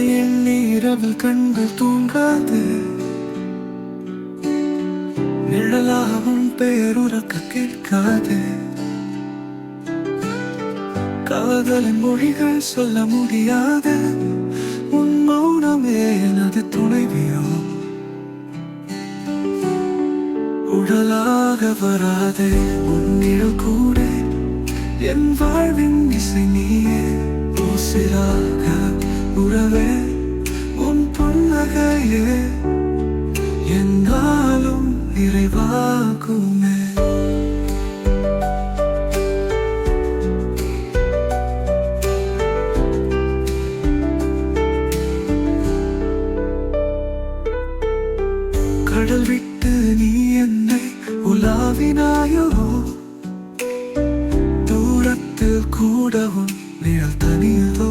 அவளை எண்ணி இரவில் கண்கள் தூங்காது. நிழலாகவும் பெயருறக்க கேட்காது. காதலின் மொழிகள் சொல்ல முடியாது. உன் மௌனமே எனது துணைவியோ. உடலாக வராதே உன்னில் கூட. என் வாழ்வின் இசை நீயே ஓசிரா புன்னகையே என்னாலும் நிறைவாகுமே. கடல் விட்டு நீ என்னை உலாவினாயோ? தூரத்தில் கூடவும் நிழல் தனியதோ?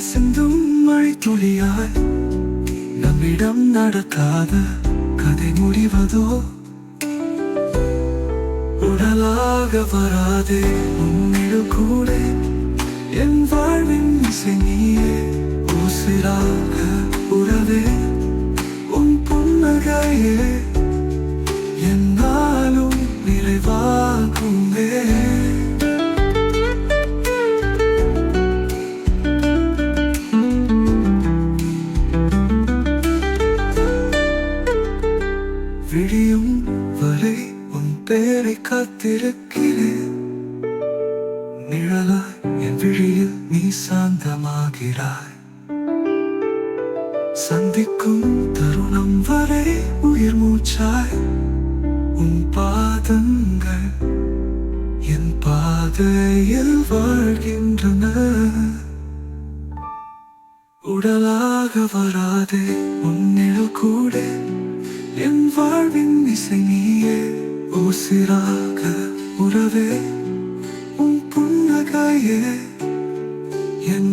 சிந்தும் மழை துளியாய் நம்மிடம் நடக்காத கதை முடிவதோ? உடலாக வராதே உன்னிடு கூட என் வாழ்வின் இசை நீயே. காத்திருக்கிறேன் நிழலாய் என் விழியில் நீ சாந்தமாகிறாய். சந்திக்கும் தருணம் வரை உயிர் மூச்சாய். உன் பாதங்கள் என் பாதையில் வாழ்கின்றன. உடலாக வராதே உன்னில் கூட என் வாழ்வின் இசை நீயே. ஊசிராக உறவே உன் புன்னகையே என்